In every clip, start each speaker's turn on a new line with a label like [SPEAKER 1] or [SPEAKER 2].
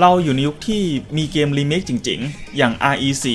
[SPEAKER 1] เราอยู่ในยุคที่มีเกมรีเมคจริงๆ อย่าง RE4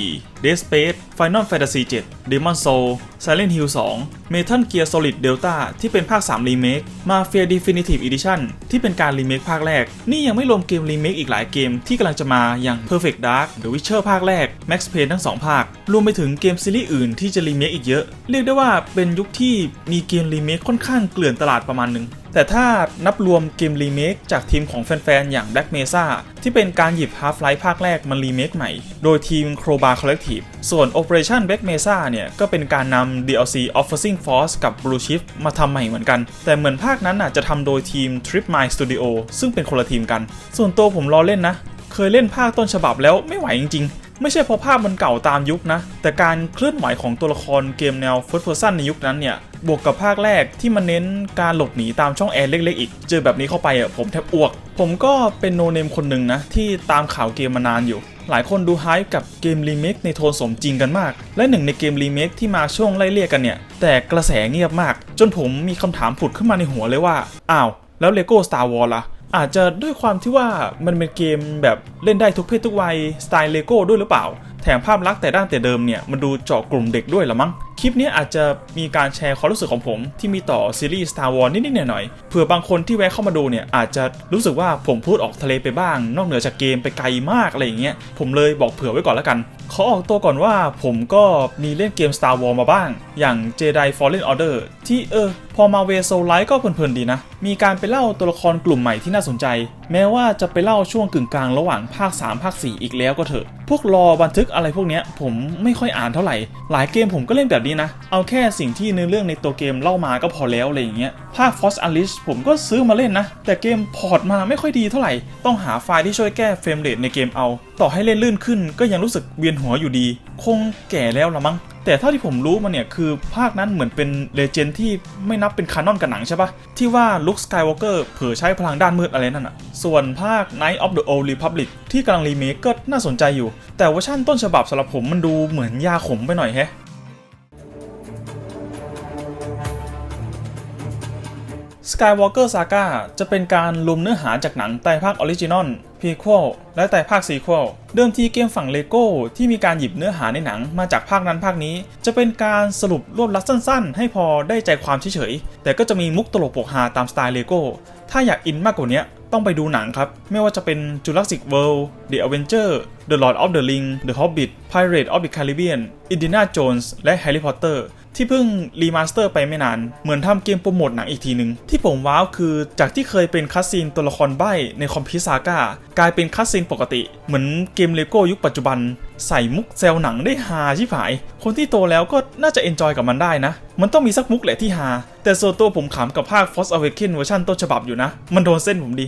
[SPEAKER 1] Dead Space Final Fantasy 7 Demon Soul Silent Hill 2 Metal Gear Solid Delta ที่เป็นภาค3รีเมค Mafia Definitive Edition ที่เป็นการรีเมคภาคแรก นี่ยังไม่รวมเกมรีเมคอีกหลายเกมที่กำลังจะมาอย่าง Perfect Dark The Witcher ภาคแรก Max Payne ทั้ง 2 ภาค รวมไปถึงเกมซีรีส์อื่นที่จะรีเมคอีกเยอะ เรียกได้ว่าเป็นยุคที่มีเกมรีเมคค่อนข้างเกลื่อนตลาดประมาณหนึงแต่ถ้านับรวมเกมรีเมคจากทีมของแฟนๆ อย่าง Black Mesa ที่เป็นการหยิบ Half-Life ภาคแรกมารีเมคใหม่ โดยทีม Crowbar Collective ส่วน Operation Black Mesa เนี่ย ก็เป็นการนำ DLC Offering Force กับ Blue Shift มาทำใหม่เหมือนกัน แต่เหมือนภาคนั้นน่ะจะทำโดยทีม Trip Mine Studio ซึ่งเป็นคนละทีมกัน ส่วนตัวผมรอเล่นนะ เคยเล่นภาคต้นฉบับแล้วไม่ไหวจริงๆ ไม่ใช่เพราะภาพมันเก่าตามยุคนะ แต่การเคลื่อนไหวของตัวละครเกมแนว First Person ในยุคนั้นเนี่ย บวกกับภาคแรกที่มันเน้นการหลบหนีตามช่องแอร์เล็กๆอีก เจอแบบนี้เข้าไปอะผมแทบอ้วก ผมก็เป็นโนเนมคนหนึ่งนะ ที่ตามข่าวเกมมานานอยู่ หลายคนดูไฮป์กับเกมรีเมคในโทนสมจริงกันมาก และหนึ่งในเกมรีเมคที่มาช่วงไล่เลี่ยกันเนี่ย แต่กระแสเงียบมาก จนผมมีคำถามผุดขึ้นมาในหัวเลยว่า อ้าว แล้วเลโก้ Star Wars ล่ะ อาจจะด้วยความที่ว่ามันเป็นเกมแบบเล่นได้ทุกเพศทุกวัยสไตล์เลโก้ด้วยหรือเปล่า แถมภาพลักษณ์แต่ด้านแต่เดิมเนี่ยมันดูเจาะกลุ่มเด็กด้วยละมั้ง คลิปนี้อาจจะมีการแชร์ความรู้สึกของผมที่มีต่อซีรีส์ Star Wars นิดๆหน่อยๆเผื่อบางคนที่แวะเข้ามาดูเนี่ยอาจจะรู้สึกว่าผมพูดออกทะเลไปบ้าง นอกเหนือจากเกมไปไกลมากอะไรอย่างเงี้ยผมเลยบอกเผื่อไว้ก่อนแล้วกัน ขอออกตัวก่อนว่าผมก็มีเล่นเกม Star Wars มาบ้าง อย่าง Jedi Fallen Order ที่เออ พอมาเวโซไลท์ก็เพลินๆดีนะ มีการไปเล่าตัวละครกลุ่มใหม่ที่น่าสนใจ แม้ว่าจะไปเล่าช่วงกึ่งกลางระหว่างภาค 3 ภาค 4 อีกแล้วก็เถอะ พวกรอบันทึกอะไรพวกเนี้ยผมไม่ค่อยอ่านเท่าไหร่ หลายเกมผมก็เล่นแบบนี้นะ เอาแค่สิ่งที่เนื้อเรื่องในตัวเกมเล่ามาก็พอแล้วอะไรอย่างเงี้ย ภาค Force Unleashed ผมก็ซื้อมาเล่นนะ แต่เกมพอร์ตมาไม่ค่อยดีเท่าไหร่ ต้องหาไฟล์ที่ช่วยแก้เฟรมเรทในเกมเอา ต่อให้เล่นลื่นขึ้นก็ยังรู้สึกเวียนหัวอยู่ดี คงแก่แล้วละมั้ง แต่เท่าที่ผมรู้มาเนี่ย คือภาคนั้นเหมือนเป็นเลเจนด์ที่ไม่นับเป็นคานอนกับหนังใช่ปะที่ว่าลุคสกายวอล์กเกอร์เผยใช้พลังด้านมืดอะไรนั่นอะส่วนภาค Night of the Old Republic ที่กำลังรีเมคก็น่าสนใจอยู่ แต่เวอร์ชันต้นฉบับสำหรับผมมันดูเหมือนยาขมไปหน่อยแฮะ Skywalker Saga จะเป็นการรวมเนื้อหาจากหนังไตภาคออริจินอลพีควลและไตภาคซีควลเดิมทีเกมฝั่งเลโก้ที่มีการหยิบเนื้อหาในหนังมาจากภาคนั้นภาคนี้ จะเป็นการสรุปรวบลัดสั้นๆ ให้พอได้ใจความเฉยๆ แต่ก็จะมีมุกตลกปกฮาตามสไตล์เลโก้ถ้าอยากอินมากกว่านี้ต้องไปดูหนังครับ ไม่ว่าจะเป็น Jurassic World The Avenger The Lord of the Ring The Hobbit Pirate of the Caribbean Indiana Jones และ Harry Potter ที่เพิ่งรีมาสเตอร์ไปไม่นาน เหมือนทำเกมโปรโมทหนังอีกทีหนึ่งที่ผมว้าวคือจากที่เคยเป็นคัสซีนตัวละครใบ้ในคอมพิวซาก้ากลายเป็นคัสซีนปกติ เหมือนเกมเลโก้ยุคปัจจุบัน ใส่มุกแซวหนังได้ฮาชิบหาย คนที่โตแล้วก็น่าจะเอนจอยกับมันได้นะ มันต้องมีสักมุกแหละที่ฮาแต่ส่วนตัวผมขำกับภาค Force Awakens เวอร์ชันต้นฉบับอยู่นะ มันโดนเส้นผมดี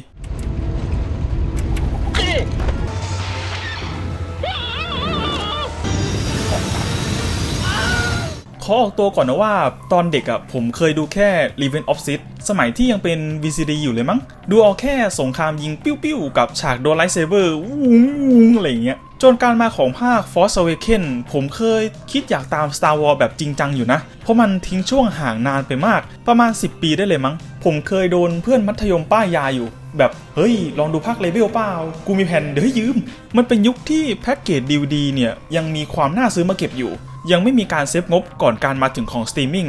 [SPEAKER 1] ขอออกตัวก่อนนะว่าตอนเด็กอะ่ะผมเคยดูแค่ r e v e n of Sith สมัยที่ยังเป็น VCD อยู่เลยมั้ง ดูเอาแค่สงครามยิงปิ้วๆ กับฉากโดนไลท์เซเบอร์วุ้งวุ้งอะไรเงี้ย จนการมาของภาค Force Awakens ผมเคยคิดอยากตาม Star Wars แบบจริงจังอยู่นะ เพราะมันทิ้งช่วงห่างนานไปมาก ประมาณ 10 ปีได้เลยมั้ง ผมเคยโดนเพื่อนมัธยมป้ายยาอยู่ แบบเฮ้ย ลองดูภาคเลเวลเปล่า กูมีแผ่นเดี๋ยวให้ยืม มันเป็นยุคที่แพ็กเกจ DVD เนี่ยยังมีความน่าซื้อมาเก็บอยู่ ยังไม่มีการเซฟงบก่อนการมาถึงของสตรีมมิ่ง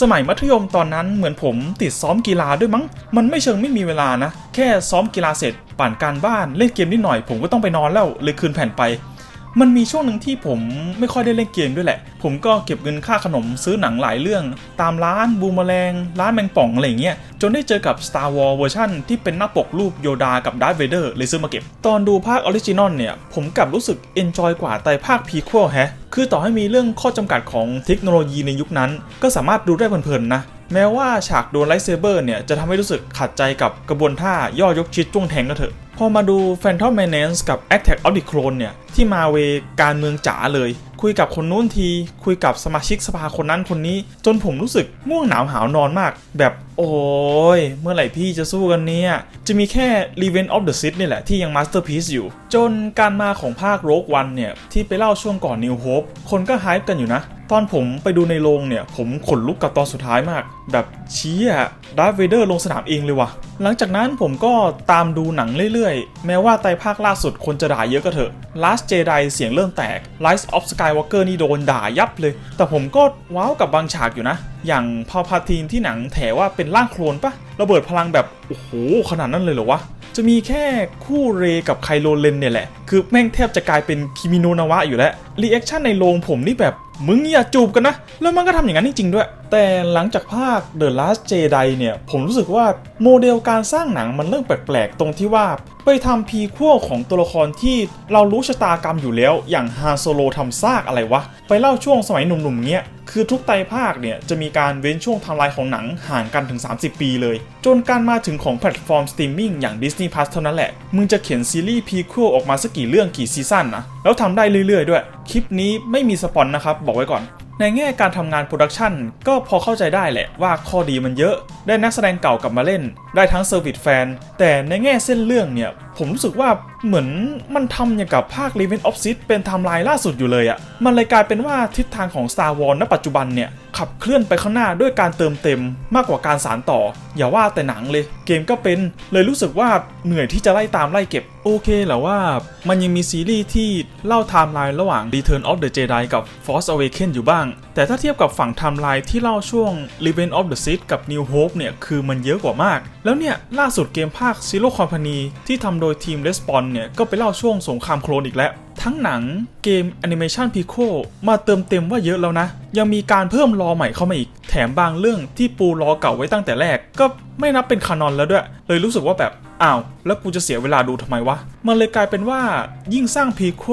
[SPEAKER 1] สมัยมัธยมตอนนั้นเหมือนผมติดซ้อมกีฬาด้วยมั้ง มันไม่เชิงไม่มีเวลานะ แค่ซ้อมกีฬาเสร็จ ปั่นการบ้านเล่นเกมนิดหน่อย ผมก็ต้องไปนอนแล้วเลยคืนแผ่นไป มันมีช่วงหนึ่งที่ผมไม่ค่อยได้เล่นเกมด้วยแหละ ผมก็เก็บเงินค่าขนมซื้อหนังหลายเรื่อง ตามร้านบูมแมลง ร้านแมงป่องอะไรเงี้ย จนได้เจอกับ Star Wars เวอร์ชันที่เป็นหน้าปกรูปโยดากับดาร์ธเวเดอร์เลยซื้อมาเก็บ ตอนดูภาคออริจินอลเนี่ย ผมกลับรู้สึกเอนจอยกว่าแต่ภาคพีควลแฮะ คือต่อให้มีเรื่องข้อจำกัดของเทคโนโลยีในยุคนั้น ก็สามารถดูได้เพลินๆนะแม้ว่าฉากโดนไลท์เซเบอร์เนี่ยจะทำให้รู้สึกขัดใจกับกระบวนท่าย่อยกชิดจ้วงแทงก็เถอะ พอมาดู Phantom Menace กับ Attack of the Clone เนี่ย ที่มาเวการเมืองจ๋าเลย คุยกับคนนู้นที คุยกับสมาชิกสภาคนนั้นคนนี้ จนผมรู้สึกง่วงหนาวหาวนอนมาก แบบโอ้ย เมื่อไหร่พี่จะสู้กันเนี่ย จะมีแค่ Revenge of the Sith นี่แหละที่ยัง Masterpiece อยู่ จนการมาของภาค Rogue One เนี่ย ที่ไปเล่าช่วงก่อน New Hope คนก็ฮป์กันอยู่นะ ตอนผมไปดูในโรงเนี่ย ผมขนลุกกับตอนสุดท้ายมาก แบบเชี้อะดาร์เวเดอร์ลงสนามเองเลยว่ะ หลังจากนั้นผมก็ตามดูหนังเรื่อยๆ แม้ว่าไตภาคล่าสุดคนจะด่าเยอะก็เถอะ Last Jedi เสียงเริ่มแตก Rise of Skywalker นี่โดนด่ายับเลย แต่ผมก็ว้าวกับบางฉากอยู่นะ อย่างพาพาทีนที่หนังแถว่าเป็นร่างโคลนปะระเบิดพลังแบบ โอ้โห ขนาดนั้นเลยเหรอวะจะมีแค่คู่เรกับไคโลเลนเนี่ยแหละ คือแม่งแทบจะกลายเป็นคิมิโนนาวะอยู่แล้วรีแอคชั่นในโรงผมนี่แบบ มึงอย่าจูบกันนะ แล้วมันก็ทำอย่างนั้นจริงๆด้วย แต่หลังจากภาค The Last Jedi เนี่ย ผมรู้สึกว่าโมเดลการสร้างหนังมันเริ่มแปลกๆ ตรงที่ว่า ไปทำพีคั่วของตัวละครที่เรารู้ชะตากรรมอยู่แล้ว อย่างฮานโซโลทำซากอะไรวะ ไปเล่าช่วงสมัยหนุ่มๆเงี้ย คือทุกไตรภาคเนี่ย จะมีการเว้นช่วงทำลายของหนังห่างกันถึง 30 ปีเลย จนการมาถึงของแพลตฟอร์มสตรีมมิ่งอย่าง Disney Plus เท่านั้นแหละ มึงจะเขียนซีรีส์พีคั่วออกมาสักกี่เรื่องกี่ซีซั่นนะแล้วทำได้เรื่อยๆ ด้วย คลิปนี้ไม่มีสปอนนะครับบอกไว้ก่อน ในแง่การทำงานโปรดักชันก็พอเข้าใจได้แหละว่าข้อดีมันเยอะ ได้นักแสดงเก่ากลับมาเล่น ได้ทั้งเซอร์วิสแฟน แต่ในแง่เส้นเรื่องเนี่ย ผมรู้สึกว่า เหมือนมันทำอย่างกับภาค Revenge of Sith เป็นไทม์ไลน์ล่าสุดอยู่เลยอะ่ะ มันเลยกลายเป็นว่าทิศทางของ Star Wars ณปัจจุบันเนี่ย ขับเคลื่อนไปข้างหน้าด้วยการเติมเต็มมากกว่าการสานต่อ อย่าว่าแต่หนังเลย เกมก็เป็นเลยรู้สึกว่าเหนื่อยที่จะไล่ตามไล่เก็บ โอเคแหละว่ามันยังมีซีรีส์ที่เล่าไทม์ไลน์ระหว่าง Return of the Jedi กับ Force Awakens อยู่บ้าง แต่ถ้าเทียบกับฝั่งไทม์ไลน์ที่เล่าช่วง Revenge of the Sith กับ New Hope เนี่ยคือมันเยอะกว่ามาก แล้วเนี่ยล่าสุดเกมภาค Zero Company ที่ทำโดยทีม Respawn เนี่ยก็ไปเล่าช่วงสงครามโคลนอีกแล้ว ทั้งหนังเกมแอนิเมชันพิโคมาเติมเต็มว่าเยอะแล้วนะ ยังมีการเพิ่มรอใหม่เข้ามาอีก แถมบางเรื่องที่ปูรอเก่าไว้ตั้งแต่แรก ก็ไม่นับเป็นคานอนแล้วด้วย เลยรู้สึกว่าแบบอ้าว แล้วกูจะเสียเวลาดูทำไมวะ มันเลยกลายเป็นว่ายิ่งสร้างพีโค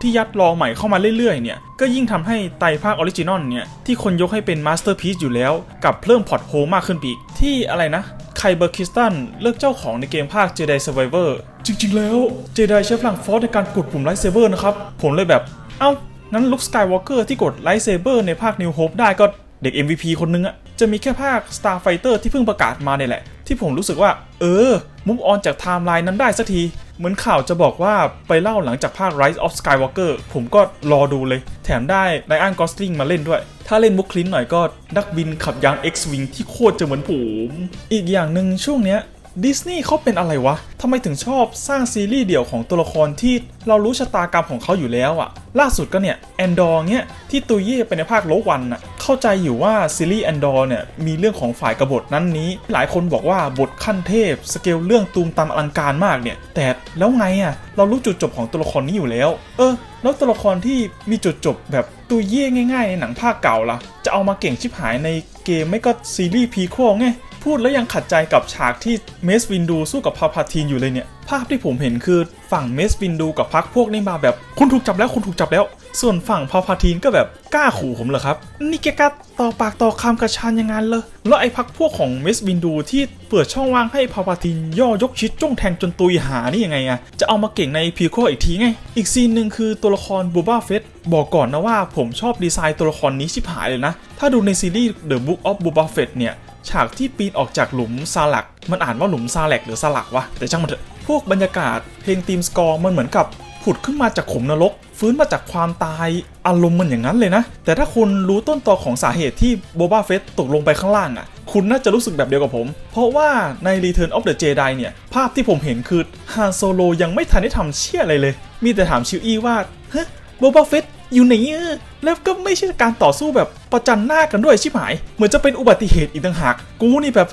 [SPEAKER 1] ที่ยัดรอใหม่เข้ามาเรื่อยๆ เนี่ย ก็ยิ่งทำให้ไตภาคออริจินอลเนี่ย ที่คนยกให้เป็นมาสเตอร์พีซอยู่แล้ว กับเพิ่มพอร์ตโฮมากขึ้นอีก ที่อะไรนะ ไคเบอร์คิสตันเลือกเจ้าของในเกมภาค Jedi Survivor จริง ๆ แล้ว Jedi ใช้พลังฟอสในการกดปุ่มไลท์เซเบอร์นะครับ ผมเลยแบบ เอ้างั้นลุคสกายวอล์กเกอร์ที่กดไลท์เซเบอร์ในภาค New Hope ได้ก็เด็ก MVP คนนึงอะจะมีแค่ภาค Starfighter ที่เพิ่งประกาศมาเนี่ยแหละ ที่ผมรู้สึกว่า เออมุฟออนจากไทม์ไลน์นั้นได้สักที เหมือนข่าวจะบอกว่าไปเล่าหลังจากภาค Rise of Skywalker ผมก็รอดูเลย แถมได้ไ y อันกอสติงมาเล่นด้วย ถ้าเล่นมุกคลินหน่อยก็นักบินขับยาน X-Wing ที่โคตรจะเหมือนผม อีกอย่างหนึ่งช่วงเนี้ย ดิสนีย์เขาเป็นอะไรวะทำไมถึงชอบสร้างซีรีส์เดี่ยวของตัวละครที่เรารู้ชะตากรรมของเขาอยู่แล้วอะล่าสุดก็เนี่ยแอนดอร์เนี้ยที่ตุยเย่ไปในภาคโลวันอะเข้าใจอยู่ว่าซีรีส์แอนดอร์เนี่ยมีเรื่องของฝ่ายกบฏนั้นนี้ หลายคนบอกว่าบทขั้นเทพ สเกลเรื่องตูมตามอลังการมากเนี่ย แต่แล้วไงอะเรารู้จุดจบของตัวละครนี้อยู่แล้ว เออ แล้วตัวละครที่มีจุดจบแบบตุยเย่ง่าย ๆ ในหนังภาคเก่าล่ะจะเอามาเก่งชิบหายในเกมไม่ก็ซีรีส์พีโคไง พูดแล้วยังขัดใจกับฉากที่เมสวินดูสู้กับพาพาทีนอยู่เลยเนี่ย ภาพที่ผมเห็นคือฝั่งเมสวินดูกับพักพวกนี่มาแบบคุณถูกจับแล้วคุณถูกจับแล้ว ส่วนฝั่งพาพาทีนก็แบบกล้าขู่ผมเหรอครับ นี่แกกล้าต่อปากต่อคำกระชานยังงั้นเลย แล้วไอ้พักพวกของเมสวินดูที่เปิดช่องว่างให้พาพาทีนย่อยกชิดจ้องแทงจนตุยหานี่ยังไงอะจะเอามาเก่งในพีโคอีกทีไง อีกซีนหนึ่งคือตัวละครบูบ้าเฟสบอกก่อนนะว่าผมชอบดีไซน์ตัวละครนี้ชิบหายเลยนะ ถ้าดูในซีรีส์ The Book of Boba Fett เนี่ย ฉากที่ปีนออกจากหลุมซาลัก มันอ่านว่าหลุมซาแลกหรือซาลักวะ แต่ช่างมันเถอะ พวกบรรยากาศเพลงทีมสกอร์มันเหมือนกับผุดขึ้นมาจากขุมนรก ฟื้นมาจากความตายอารมณ์มันอย่างนั้นเลยนะ แต่ถ้าคุณรู้ต้นตอของสาเหตุที่โบบาเฟสตกลงไปข้างล่างอะ คุณน่าจะรู้สึกแบบเดียวกับผม เพราะว่าใน Return of the Jedi เนี่ย ภาพที่ผมเห็นคือฮานโซโลยังไม่ทันได้ทำเชี่ยอะไรเลย มีแต่ถามชิวอี้ว่าเฮ้โบบาเฟส อยู่ไหนเออแล้วก็ไม่ใช่การต่อสู้แบบประจันหน้ากันด้วยชิบหาย เหมือนจะเป็นอุบัติเหตุอีกต่างหาก กูนี่แบบ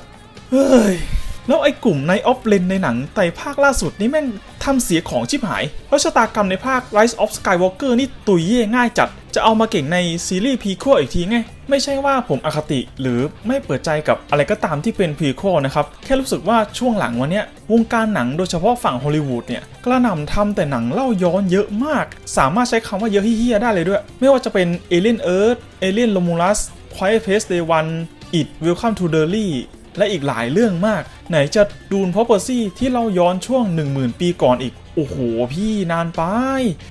[SPEAKER 1] เฮ้ย แล้วไอ้กลุ่มในออฟเลนในหนังไต่ภาคล่าสุดนี่แม่งทำเสียของชิบหายแล้วชะตากรรมในภาค Rise of Skywalker นี่ตุยเย่ง่ายจัด จะเอามาเก่งในซีรีส์พีโคอีกทีไง ไม่ใช่ว่าผมอคติหรือไม่เปิดใจกับอะไรก็ตามที่เป็นพีโคนะครับ แค่รู้สึกว่าช่วงหลังวันเนี้ยวงการหนังโดยเฉพาะฝั่งฮอลลีวูดเนี่ย กระหน่ำทำแต่หนังเล่าย้อนเยอะมาก สามารถใช้คำว่าเยอะเฮี้ยได้เลยด้วย ไม่ว่าจะเป็น Alien Earth Alien Romulus Quiet Place Day One It Welcome to Derry และอีกหลายเรื่องมาก ไหนจะดูนพอเปอร์ซี่ที่เราย้อนช่วง 10,000 ปีก่อนอีก โอ้โหพี่นานไป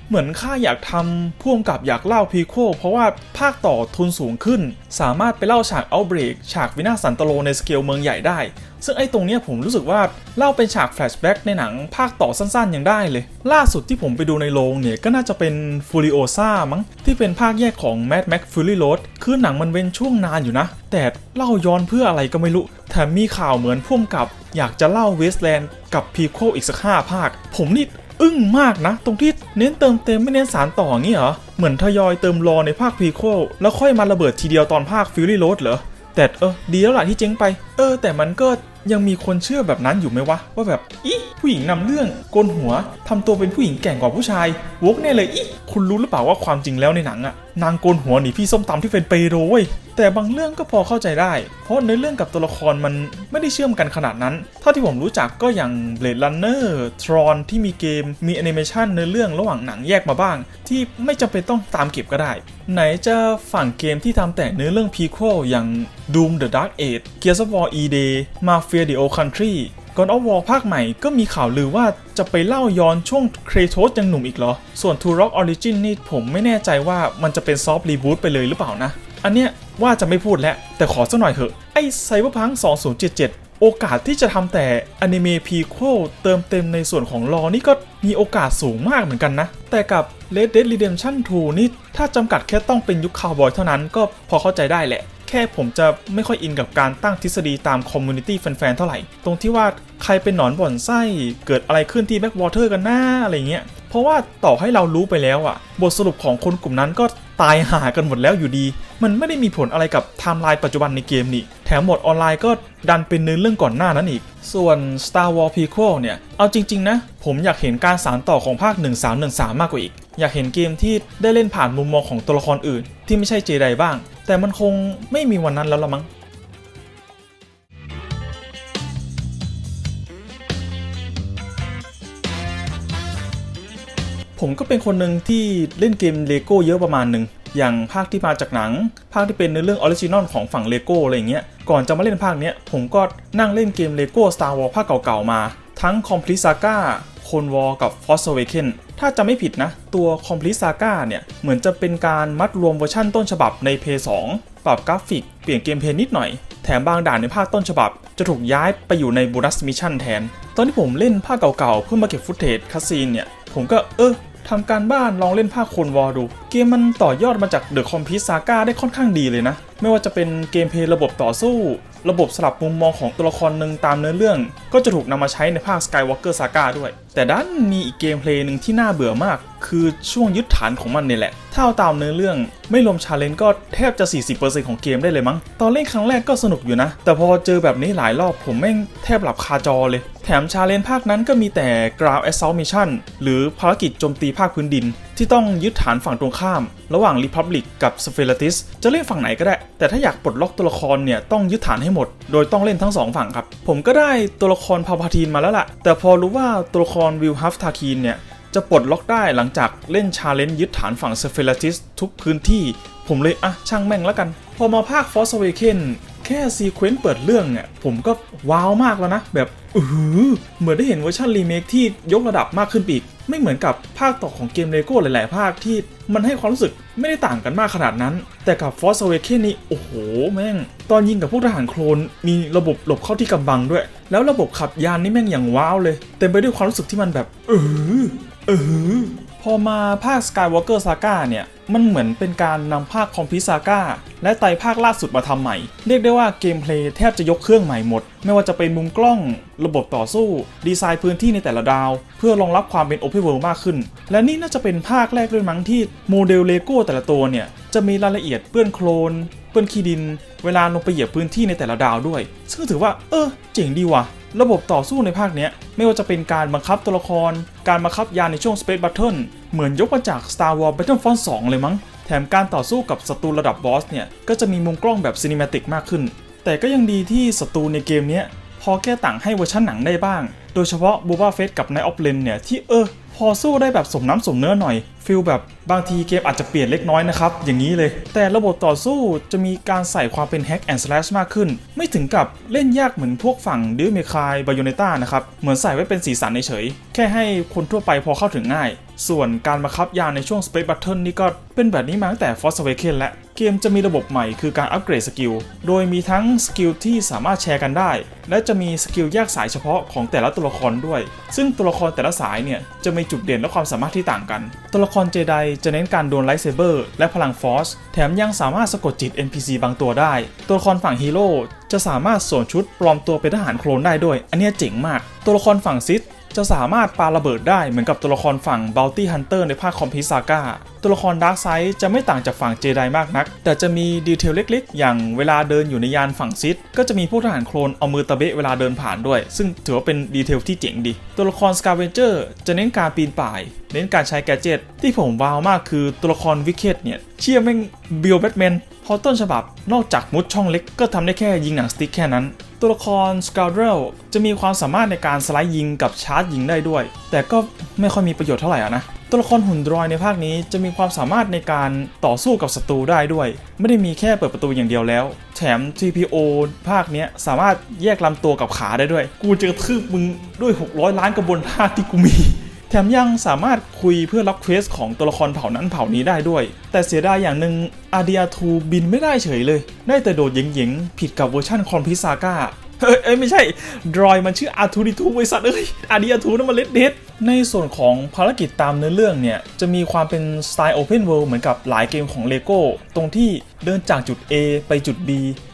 [SPEAKER 1] เหมือนข้าอยากทำพ่วงกับอยากเล่าพีโคเพราะว่าภาคต่อทุนสูงขึ้น สามารถไปเล่าฉากเอาเบรกฉากวินาสันตโลในสเกลเมืองใหญ่ได้ ซึ่งไอ้ตรงเนี้ยผมรู้สึกว่าเล่าเป็นฉากแฟลชแบ็กในหนังภาคต่อสั้นๆ ยังได้เลย ล่าสุดที่ผมไปดูในโรงเนี่ยก็น่าจะเป็นฟูริโอซ่ามั้งที่เป็นภาคแยกของ Mad Max Fury Road คือหนังมันเว้นช่วงนานอยู่นะ แต่เล่าย้อนเพื่ออะไรก็ไม่รู้แถมมีข่าวเหมือนพ่วงกับ อยากจะเล่าเวสแลนด์กับพีโคอีกสักห้าภาค ผมนี่อึ้งมากนะ ตรงที่เน้นเติมเต็มไม่เน้นสารต่องี้เหรอ เหมือนทยอยเติมรอในภาคพีโคแล้วค่อยมาระเบิดทีเดียวตอนภาคฟิลลี่โรดเหรอ แต่เออดีแล้วล่ะที่เจ๊งไป เออ แต่มันก็ยังมีคนเชื่อแบบนั้นอยู่ไหมวะ ว่าแบบอีผู้หญิงนำเรื่องโกนหัวทำตัวเป็นผู้หญิงแก่งกว่าผู้ชายวกแน่เลยอีคุณรู้หรือเปล่าว่าความจริงแล้วในหนังอะนางโกนหัวหนีพี่ส้มตำที่เป็นเปโรเว้ย แต่บางเรื่องก็พอเข้าใจได้ เพราะในเรื่องกับตัวละครมันไม่ได้เชื่อมกันขนาดนั้น เท่าที่ผมรู้จักก็อย่าง Blade Runner Tron ที่มีเกมมีแอนิเมชันในเรื่องระหว่างหนังแยกมาบ้าง ที่ไม่จำเป็นต้องตามเก็บก็ได้ ไหนจะฝั่งเกมที่ทำแต่เนื้อเรื่องพีโคอย่าง Doom the Dark Age Gears of War E-Day Mafia the Old Country ก่อนอ f War ภาคใหม่ก็มีข่าวลือว่าจะไปเล่าย้อนช่วงเครโทสยังหนุ่มอีกเหรอ ส่วน t o Rock Origin นี่ผมไม่แน่ใจว่ามันจะเป็นซอฟต์รีบูตไปเลยหรือเปล่านะ อันเนี้ย ว่าจะไม่พูดแล้ว แต่ขอสักหน่อยเถอะ ไอ้ Cyberpunk 2077 โอกาสที่จะทำแต่อนิเมะพีโคเติมเต็มในส่วนของรอนี่ก็มีโอกาสสูงมากเหมือนกันนะ แต่กับ Red Dead Redemption 2 นี่ถ้าจำกัดแค่ต้องเป็นยุคคาวบอยเท่านั้นก็พอเข้าใจได้แหละแค่ผมจะไม่ค่อยอินกับการตั้งทฤษฎีตามคอมมูนิตี้แฟนๆ เท่าไหร่ ตรงที่ว่าใครเป็นหนอนบ่อนไส้ เกิดอะไรขึ้นที่แบ็กวอเตอร์กันหน้าอะไรเงี้ย เพราะว่าต่อให้เรารู้ไปแล้วอะบทสรุปของคนกลุ่มนั้นก็ ตายหากันหมดแล้วอยู่ดี มันไม่ได้มีผลอะไรกับไทม์ไลน์ปัจจุบันในเกมนี่ แถมหมดออนไลน์ก็ดันเป็นเนื้อเรื่องก่อนหน้านั้นอีก ส่วน Star Wars Prequel เนี่ย เอาจริง ๆ นะ ผมอยากเห็นการสานต่อของภาค 1313 มากกว่าอีก อยากเห็นเกมที่ได้เล่นผ่านมุมมองของตัวละครอื่น ที่ไม่ใช่เจไดบ้าง แต่มันคงไม่มีวันนั้นแล้วละมั้ง ผมก็เป็นคนหนึ่งที่เล่นเกมเลโก้เยอะประมาณหนึ่งอย่างภาคที่มาจากหนัง ภาคที่เป็นเนื้อเรื่องออริจินอลของฝั่งเลโก้อะไรอย่างเงี้ยก่อนจะมาเล่นภาคเนี้ยผมก็นั่งเล่นเกมเลโก้ Star Wars ภาคเก่าๆมา ทั้ง Complete Saga โคนวอกับ Force Awakens ถ้าจะไม่ผิดนะ ตัว Complete Saga เนี่ย เหมือนจะเป็นการมัดรวมเวอร์ชั่นต้นฉบับใน p 2ปรับกราฟิก เปลี่ยนเกมเพลย์นิดหน่อย แถมบางด่านในภาคต้นฉบับ จะถูกย้ายไปอยู่ใน Bonus Mission แทน ตอนที่ผมเล่นภาคเก่าๆ เพื่อมาเก็บฟุตเทจคัสซีนเนี่ย ผมก็เออ ทำการบ้านลองเล่นภาคโคนวอลดู เกมมันต่อยอดมาจากเดอะคอมพิซซาก้าได้ค่อนข้างดีเลยนะ ไม่ว่าจะเป็นเกมเพลย์ระบบต่อสู้ ระบบสลับมุมมองของตัวละครหนึ่งตามเนื้อเรื่อง ก็จะถูกนำมาใช้ในภาค Skywalker Saga ด้วย แต่ด้านมีอีกเกมเพลย์หนึ่งที่น่าเบื่อมาก คือช่วงยึดฐานของมันเนี่ยแหละ ถ้าเอาตามเนื้อเรื่อง ไม่รวมชาเลนจ์ก็แทบจะ 40%ของเกมได้เลยมั้ง ตอนเล่นครั้งแรกก็สนุกอยู่นะ แต่พอเจอแบบนี้หลายรอบผมแม่งแทบหลับคาจอเลย แถมชาเลนจ์ภาคนั้นก็มีแต่ Ground Assault Mission หรือภารกิจโจมตีภาคพื้นดิน ที่ต้องยึดฐานฝั่งตรงข้าม ระหว่าง Republic กับ Separatist จะเล่นฝั่งไหนก็ได้ แต่ถ้าอยากปลดล็อกตัวละครเนี่ยต้องยึดฐานให้หมด โดยต้องเล่นทั้งสองฝั่งครับ ผมก็ได้ตัวละครพาพาทีนมาแล้วล่ะ แต่พอรู้ว่าตัวละครวิลฮัฟทาคีนเนี่ยจะปลดล็อกได้หลังจากเล่นชาเลนจ์ยึดฐานฝั่งเซเฟลติสทุกพื้นที่ ผมเลยอะช่างแม่งแล้วกัน พอมาภาค Force Awakens แค่ซีเควนต์เปิดเรื่องเนี่ยผมก็ว้าวมากแล้วนะ แบบอือเหมือนได้เห็นเวอร์ชันรีเมคที่ยกระดับมากขึ้นอีก ไม่เหมือนกับภาคต่อของเกมเลโก้หลาย ๆ ภาคที่มันให้ความรู้สึกไม่ได้ต่างกันมากขนาดนั้น แต่กับ Force Awakens นี่ โอ้โห แม่ง ตอนยิงกับพวกทหารโคลน มีระบบหลบเข้าที่กำบังด้วย แล้วระบบขับยานนี่แม่งอย่างว้าวเลย เต็มไปด้วยความรู้สึกที่มันแบบเออเออพอมาภาค Skywalker Saga เนี่ย มันเหมือนเป็นการนำภาคของพิซาก้าและไตภาคล่าสุดมาทำใหม่ เรียกได้ว่าเกมเพลย์แทบจะยกเครื่องใหม่หมด ไม่ว่าจะเป็นมุมกล้อง ระบบต่อสู้ ดีไซน์พื้นที่ในแต่ละดาว เพื่อรองรับความเป็น Open World มากขึ้น และนี่น่าจะเป็นภาคแรกด้วยมั้งที่โมเดลเลโก้แต่ละตัวเนี่ย จะมีรายละเอียดเปื้อนโคลน เปื้อนขี้ดิน เวลาลงไปเหยียบพื้นที่ในแต่ละดาวด้วย ซึ่งถือว่า เออ เจ๋งดีว่ะระบบต่อสู้ในภาคเนี้ยไม่ว่าจะเป็นการบังคับตัวละคร การบังคับยานในช่วง Space Battle เหมือนยกมาจาก Star Wars Battlefront 2 เลยมั้ง แถมการต่อสู้กับศัตรูระดับบอสเนี่ย ก็จะมีมุมกล้องแบบซีนิมาติกมากขึ้น แต่ก็ยังดีที่ศัตรูในเกมเนี้ย อแก้ต่างให้เวอร์ชันหนังได้บ้าง โดยเฉพาะบูบาเฟสกับไนออฟเลนเนี่ยที่เออ พอสู้ได้แบบสมน้ำสมเนื้อหน่อยฟิลแบบบางทีเกมอาจจะเปลี่ยนเล็กน้อยนะครับ อย่างนี้เลย แต่ระบบต่อสู้จะมีการใส่ความเป็น hack and slash มากขึ้น ไม่ถึงกับเล่นยากเหมือนพวกฝั่งดิวเมคายบายโนต้านะครับ เหมือนใส่ไว้เป็นสีสันเฉยแค่ให้คนทั่วไปพอเข้าถึงง่าย ส่วนการบังคับยานในช่วง Space Battle นี่ก็เป็นแบบนี้มาตั้งแต่ Force Awakens และเกมจะมีระบบใหม่คือการอัปเกรดสกิล โดยมีทั้งสกิลที่สามารถแชร์กันได้ และจะมีสกิลแยกสายเฉพาะของแต่ละตัวละครด้วย ซึ่งตัวละครแต่ละสายเนี่ยจะมีจุดเด่นและความสามารถที่ต่างกัน ตัวละครเจไดจะเน้นการดวลไลท์เซเบอร์และพลังฟอสแถมยังสามารถสะกดจิต NPC บางตัวได้ ตัวละครฝั่งฮีโร่จะสามารถสวมชุดปลอมตัวเป็นทหารโคลนได้ด้วย อันเนี้ยเจ๋งมาก ตัวละครฝั่งซิส จะสามารถปาระเบิดได้เหมือนกับตัวละครฝั่ง Bounty Hunter ในภาคคอมพิซาก้าตัวละคร Dark Side จะไม่ต่างจากฝั่งเจไดมากนัก แต่จะมีดีเทลเล็กๆ อย่างเวลาเดินอยู่ในยานฝั่งซิดก็จะมีพวกทหารโคลนเอามือตะเบะเวลาเดินผ่านด้วย ซึ่งถือว่าเป็นดีเทลที่เจ๋งดี ตัวละคร Scavenger จะเน้นการปีนป่าย เน้นการใช้แกจิตที่ผมว้าวมากคือตัวละครวิกเกตเนี่ยเชี่ยแม่งบิลแบทแมน พอต้นฉบับนอกจากมุดช่องเล็กก็ทำได้แค่ยิงหนังสติ๊กแค่นั้น ตัวละคร s c a r d r e l จะมีความสามารถในการสไลด์ยิงกับชาร์จยิงได้ด้วย แต่ก็ไม่ค่อยมีประโยชน์เท่าไหร่อะนะตัวละครหุ่นดรอยในภาคนี้จะมีความสามารถในการต่อสู้กับศัตรูได้ด้วย ไม่ได้มีแค่เปิดประตูอย่างเดียวแล้ว แถม TPO ภาคนี้สามารถแยกลำตัวกับขาได้ด้วย กูจะกระทืบมึงด้วย 600 ล้านกระบวนท่าที่กูมี แถมยังสามารถคุยเพื่อล็อกเควสของตัวละครเผ่านั้นเผ่านี้ได้ด้วย แต่เสียดายอย่างหนึ่งอาเดียทูบินไม่ได้เฉยเลย ได้แต่โดดเยิงๆ ผิดกับเวอร์ชั่นคอนพิซาก้าเฮ้ยเอ้ยไม่ใช่ดรอยมันชื่ออาทูดิทูบริษัทเอ้ยอาเดีอาทูนั่นมันเลดเดดในส่วนของภารกิจตามเนื้อเรื่องเนี่ย จะมีความเป็นสไตล์โอเพนเวิลด์เหมือนกับหลายเกมของ LEGO ตรงที่เดินจากจุด A ไปจุด B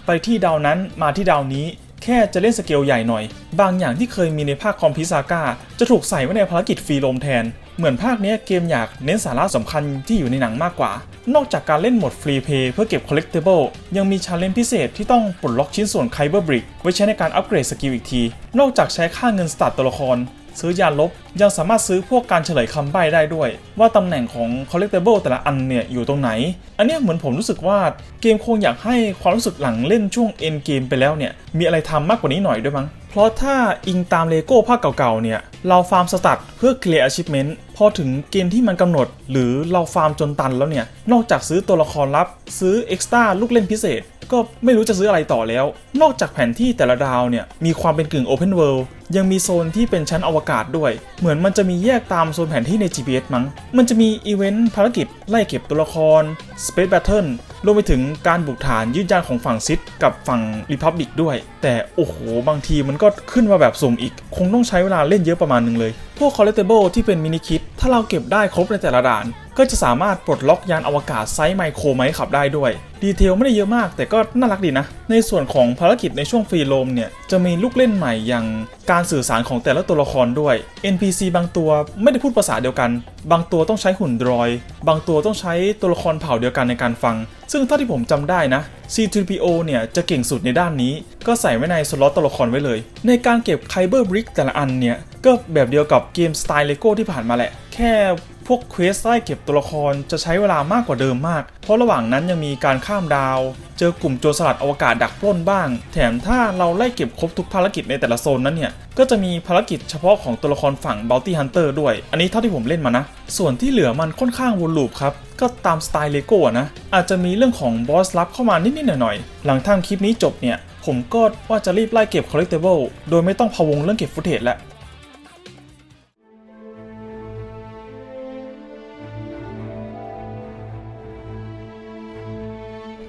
[SPEAKER 1] ไปที่ดาวนั้นมาที่ดาวนี้ แค่จะเล่นสเกลใหญ่หน่อย บางอย่างที่เคยมีในภาคคอมพิซาก้าจะถูกใส่ไว้ในภารกิจฟรีโรมแทน เหมือนภาคนี้เกมอยากเน้นสาระสำคัญที่อยู่ในหนังมากกว่า นอกจากการเล่นโหมดฟรีเพย์เพื่อเก็บคอลเลกเตเบิลยังมีชาเลนจ์พิเศษที่ต้องปลดล็อกชิ้นส่วนไคเบอร์บริกไว้ใช้ในการอัปเกรดสกิลอีกที นอกจากใช้ค่าเงินสตาร์ตตัวละคร ซื้อยานลบ ยังสามารถซื้อพวกการเฉลยคำใบ้ได้ด้วย ว่าตำแหน่งของ collectible แต่ละอันเนี่ยอยู่ตรงไหน อันนี้เหมือนผมรู้สึกว่าเกมคงอยากให้ความรู้สึกหลังเล่นช่วง end game ไปแล้วเนี่ย มีอะไรทำมากกว่านี้หน่อยด้วยมั้งเพราะถ้าอิงตามเลโก้ภาคเก่าๆเนี่ย เราฟาร์มสตัดเพื่อ clear achievement พอถึงเกณฑ์ที่มันกำหนด หรือเราฟาร์มจนตันแล้วเนี่ย นอกจากซื้อตัวละครลับ ซื้อ extra ลูกเล่นพิเศษ ก็ไม่รู้จะซื้ออะไรต่อแล้ว นอกจากแผนที่แต่ละดาวเนี่ย มีความเป็นกึ่ง Open World ยังมีโซนที่เป็นชั้นอวกาศด้วย เหมือนมันจะมีแยกตามโซนแผนที่ใน GPS มั้ง มันจะมีอีเวนต์ภารกิจ ไล่เก็บตัวละคร Space Battle รวมไปถึงการบุกฐานยืดยานของฝั่งซิดกับฝั่ง Republic ด้วย แต่โอ้โห บางทีมันก็ขึ้นมาแบบสุ่มอีก คงต้องใช้เวลาเล่นเยอะประมาณหนึงเลย พวก collectible ที่เป็นมินิคิดถ้าเราเก็บได้ครบในแต่ละด่าน ก็จะสามารถปลดล็อกยานอวกาศไซส์ไมโครไมค์ขับได้ด้วย ดีเทลไม่ได้เยอะมาก แต่ก็น่ารักดีนะ ในส่วนของภารกิจในช่วงฟรีโรมเนี่ย จะมีลูกเล่นใหม่อย่างการสื่อสารของแต่ละตัวละครด้วย NPC บางตัวไม่ได้พูดภาษาเดียวกัน บางตัวต้องใช้หุ่นดรอย บางตัวต้องใช้ตัวละครเผ่าเดียวกันในการฟัง ซึ่งเท่าที่ผมจำได้นะ C3PO เนี่ยจะเก่งสุดในด้านนี้ ก็ใส่ไว้ในสล็อตตัวละครไว้เลย ในการเก็บไคเบอร์บริกแต่ละอันเนี่ยก็แบบเดียวกับเกมสไตล์เลโก้ที่ผ่านมาแหละ แค่ พวกเควสไล่เก็บตัวละครจะใช้เวลามากกว่าเดิมมาก เพราะระหว่างนั้นยังมีการข้ามดาว เจอกลุ่มโจรสลัดอวกาศดักปล้นบ้าง แถมถ้าเราไล่เก็บครบทุกภารกิจในแต่ละโซนนั้นเนี่ย ก็จะมีภารกิจเฉพาะของตัวละครฝั่ง Bounty Hunter ด้วย อันนี้เท่าที่ผมเล่นมานะ ส่วนที่เหลือมันค่อนข้างวนลูปครับ ก็ตามสไตล์เลโก้นะ อาจจะมีเรื่องของบอสลับเข้ามานิดๆหน่อยๆ หลังทำคลิปนี้จบเนี่ย ผมก็ว่าจะรีบไล่เก็บ collectible โดยไม่ต้องพะวงเรื่องเก็บฟุตเทจแล้ว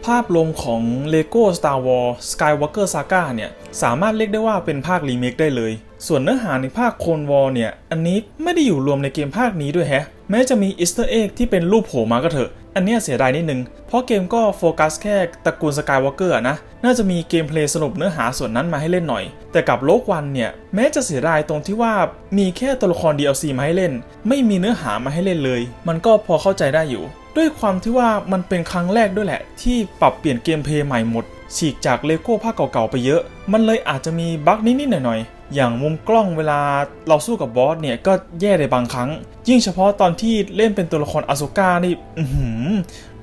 [SPEAKER 1] ภาพรวมของ LEGO Star Wars Skywalker Saga เนี่ย สามารถเรียกได้ว่าเป็นภาครีเมคได้เลย ส่วนเนื้อหาในภาคโคนวอลเนี่ย อันนี้ไม่ได้อยู่รวมในเกมภาคนี้ด้วยแฮะ แม้จะมีอิสเตอร์เอ็กที่เป็นรูปโผล่มาก็เถอะ อันเนี้ยเสียดายนิดนึง เพราะเกมก็โฟกัสแค่ตระกูล Skywalker อะนะ น่าจะมีเกมเพลย์สนุกเนื้อหาส่วนนั้นมาให้เล่นหน่อย แต่กับโลกวันเนี่ย แม้จะเสียดายตรงที่ว่ามีแค่ตัวละคร DLC มาให้เล่น ไม่มีเนื้อหามาให้เล่นเลย มันก็พอเข้าใจได้อยู่ ด้วยความที่ว่ามันเป็นครั้งแรกด้วยแหละ ที่ปรับเปลี่ยนเกมเพลย์ใหม่หมด ฉีกจากเลโก้ภาคเก่าๆไปเยอะ มันเลยอาจจะมีบั๊กนิดๆหน่อยๆอย่างมุมกล้องเวลาเราสู้กับบอสเนี่ยก็แย่ในบางครั้ง ยิ่งเฉพาะตอนที่เล่นเป็นตัวละครอาซุก้านี่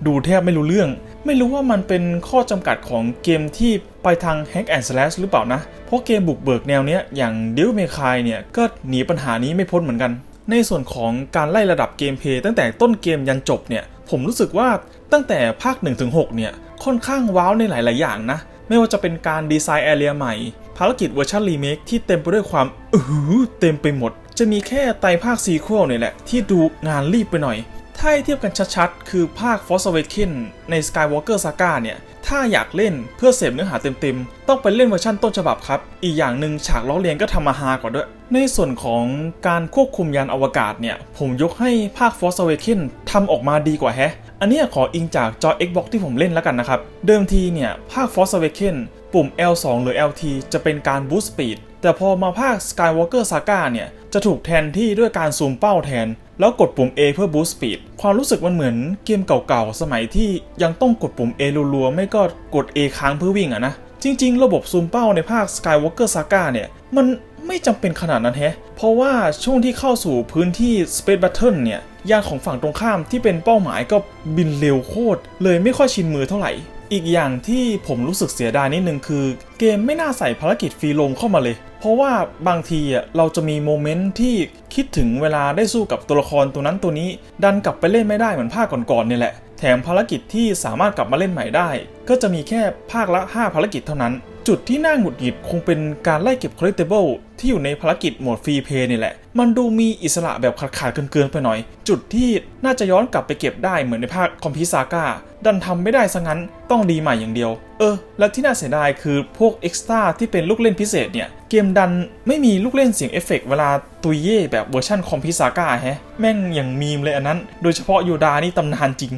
[SPEAKER 1] ดูแทบไม่รู้เรื่อง ไม่รู้ว่ามันเป็นข้อจำกัดของเกมที่ไปทาง Hack and Slash หรือเปล่านะ เพราะเกมบุกเบิกแนวเนี้ยอย่าง Devil May Cry เนี่ยก็หนีปัญหานี้ไม่พ้นเหมือนกัน ในส่วนของการไล่ระดับเกมเพย์ตั้งแต่ต้นเกมยันจบเนี่ยผมรู้สึกว่าตั้งแต่ภาค 1-6 เนี่ยค่อนข้างว้าวในหลาย ๆ อย่างนะ ไม่ว่าจะเป็นการดีไซน์แอเรียใหม่ ภารกิจเวอร์ชันรีเมคที่เต็มไปด้วยความอือหือเต็มไปหมด จะมีแค่ไตภาคซีควลเนี่ยแหละที่ดูงานรีบไปหน่อย ถ้าให้เทียบกันชัดๆ คือภาค Force Awakens ใน Skywalker Saga เนี่ย ถ้าอยากเล่นเพื่อเสพเนื้อหาเต็มๆ ต้องไปเล่นเวอร์ชันต้นฉบับครับ อีกอย่างหนึ่งฉากล้อเลียนก็ทำมาฮากว่าด้วย ในส่วนของการควบคุมยานอวกาศเนี่ย ผมยกให้ภาค Force Awakens ทำออกมาดีกว่าแฮะ อันนี้ขออิงจากจอ Xbox ที่ผมเล่นแล้วกันนะครับ เดิมทีเนี่ยภาค Force Awakens ปุ่ม L2 หรือ LT จะเป็นการ boost speed แต่พอมาภาค Skywalker Saga เนี่ย จะถูกแทนที่ด้วยการซูมเป้าแทน แล้วกดปุ่ม A เพื่อ boost speed ความรู้สึกมันเหมือนเกมเก่าๆ สมัยที่ยังต้องกดปุ่ม A รัวๆ ไม่ก็กด A ค้างเพื่อวิ่งอะนะ จริง ๆ ระบบซูมเป้าในภาค Skywalker Saga เนี่ย มันไม่จำเป็นขนาดนั้นแฮะ เพราะว่าช่วงที่เข้าสู่พื้นที่ Space Battle เนี่ย ยานของฝั่งตรงข้ามที่เป็นเป้าหมายก็บินเร็วโคตร เลยไม่ค่อยชินมือเท่าไหร่ อีกอย่างที่ผมรู้สึกเสียดายนิดนึงคือ เกมไม่น่าใส่ภารกิจฟรีโรมเข้ามาเลย เพราะว่าบางทีอะเราจะมีโมเมนต์ที่คิดถึงเวลาได้สู้กับตัวละครตัวนั้นตัวนี้ ดันกลับไปเล่นไม่ได้เหมือนภาคก่อนๆเนี่ยแหละ แถมภารกิจที่สามารถกลับมาเล่นใหม่ได้ ก็จะมีแค่ภาคละ 5 ภารกิจเท่านั้น จุดที่น่าหงุดหงิดคงเป็นการไล่เก็บ collectible ที่อยู่ในภารกิจโหมดฟรีเพย์นี่แหละ มันดูมีอิสระแบบขาดๆเกินๆไปหน่อย จุดที่น่าจะย้อนกลับไปเก็บได้เหมือนในภาคคอมพิซาก้าดันทำไม่ได้ซะงั้นต้องดีใหม่อย่างเดียว เออ และที่น่าเสียดายคือพวกเอ็กซ์ตร้าที่เป็นลูกเล่นพิเศษเนี่ย เกมดันไม่มีลูกเล่นเสียงเอฟเฟกต์เวลาตุยเย่แบบเวอร์ชันคอมพิซาก้าแฮะ แม่งอย่างมีมเลยอันนั้น โดยเฉพาะโยดานี่ตำนานจริง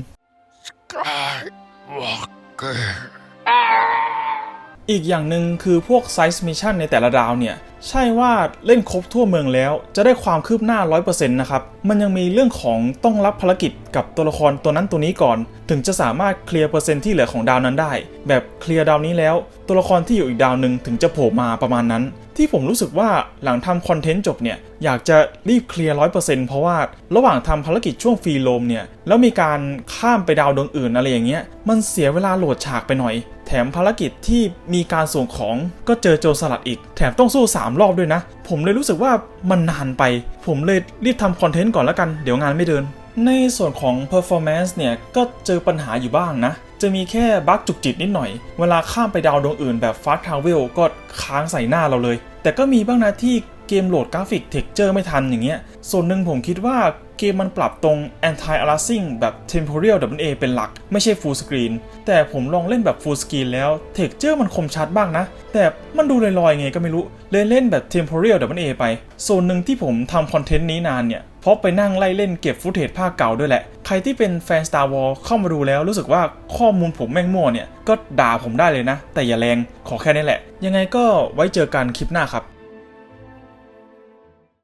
[SPEAKER 1] อีกอย่างหนึ่งคือพวกไซส์มิชชั่นในแต่ละดาวเนี่ย ใช่ว่าเล่นครบทั่วเมืองแล้ว จะได้ความคืบหน้า 100%นะครับ มันยังมีเรื่องของต้องรับภารกิจกับตัวละครตัวนั้นตัวนี้ก่อน ถึงจะสามารถเคลียร์เปอร์เซ็นต์ที่เหลือของดาวนั้นได้ แบบเคลียร์ดาวนี้แล้ว ตัวละครที่อยู่อีกดาวหนึ่งถึงจะโผล่มาประมาณนั้น ที่ผมรู้สึกว่าหลังทำคอนเทนต์จบเนี่ย อยากจะรีบเคลียร์ร้อยเปอร์เซ็นต์เพราะว่าระหว่างทำภารกิจช่วงฟรีโรมเนี่ยแล้วมีการข้ามไปดาวดวงอื่นอะไรอย่างเงี้ยมันเสียเวลาโหลดฉากไปหน่อย แถมภารกิจที่มีการส่งของก็เจอโจรสลัดอีก แถมต้องสู้3รอบด้วยนะ ผมเลยรู้สึกว่ามันนานไป ผมเลยรีบทำคอนเทนต์ก่อนแล้วกัน เดี๋ยวงานไม่เดิน ในส่วนของ performance เนี่ย ก็เจอปัญหาอยู่บ้างนะ จะมีแค่บั๊กจุกจิตนิดหน่อย เวลาข้ามไปดาวดวงอื่นแบบ fast travel ก็ค้างใส่หน้าเราเลย แต่ก็มีบ้างนะที่เกมโหลดกราฟิกเท็กเจอร์ไม่ทันอย่างเงี้ย ส่วนหนึ่งผมคิดว่าเกมมันปรับตรง anti aliasing แบบ temporal AA เป็นหลัก ไม่ใช่ full screen แต่ผมลองเล่นแบบ full screen แล้วเท็กเจอร์มันคมชัดบ้างนะ แต่มันดูลอยๆไงก็ไม่รู้ เลยเล่นแบบ temporal W A ไป ส่วนหนึ่งที่ผมทำคอนเทนต์นี้นานเนี่ย เพราะไปนั่งไล่เล่นเก็บฟุตเทจภาคเก่าด้วยแหละ ใครที่เป็นแฟน Star Wars เข้ามาดูแล้วรู้สึกว่าข้อมูลผมแม่งมั่วเนี่ย ก็ด่าผมได้เลยนะ แต่อย่าแรงขอแค่นี้แหละ ยังไงก็ไว้เจอกันคลิปหน้าครับ